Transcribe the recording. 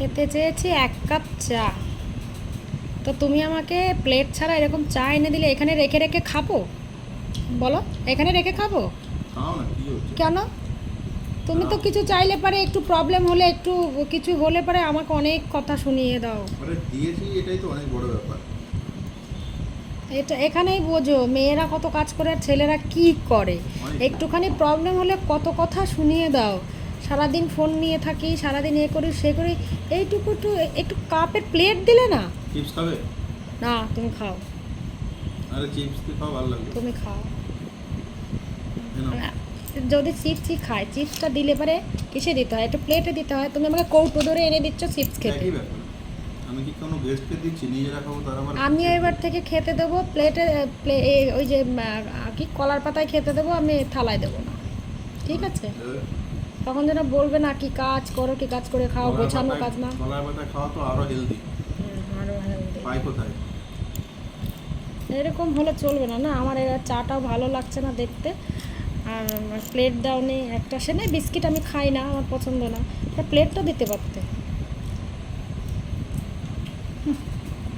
খেতে চেয়েছি এক কাপ চা। তো তুমি আমাকে প্লেট ছাড়া এরকম চা এনে দিলে এখানে রেখে রেখে খাব? বলো এখানে রেখে খাব? কেন? তুমি তো কিছু চাইলে পারে একটু প্রবলেম হলে একটু কিছু হলে পারে আমাকে অনেক কথা শুনিয়ে দাও। দিয়েছি এটাই তো অনেক বড় ব্যাপার। এটা এখানেই বোঝো মেয়েরা কত কাজ করে আর ছেলেরা কি করে? একটুখানি প্রবলেম হলে কত কথা শুনিয়ে দাও। সারাদিন ফোন নিয়ে থাকি সারাদিন এ করি সে করি এইটুকু একটু একটু কাপের প্লেট দিলে না? চিপস খাবে? না তুমি খাও। আরে চিপস কি খাও ভালো লাগবে তুমি খাও। যদি চিপসই খায় চিপসটা দিলে পারে কিসে দিতে হয়? একটু প্লেটে দিতে হয়। তুমি আমাকে কৌটো ধরে এনে দিচ্ছ চিপস খেতে। আমি কি কোনো গেস্টকে দিচ্ছি? নিজেরা খাব তারা আমার আমি এবার থেকে খেতে দেবো প্লেটে ওই যে কি কলার পাতায় খেতে দেবো আমি থালায় দেবো না। ঠিক আছে? তখন যেন বলবে না কি কাজ করো কি কাজ করে খাও গোছানো কাজ না এরকম হলে চলবে না না? আমার এরা চাটাও ভালো লাগছে না দেখতে। আর প্লেট দাও নেই একটা সে নেই বিস্কিট আমি খাই না আমার পছন্দ না। প্লেটটা দিতে পারতে। হুম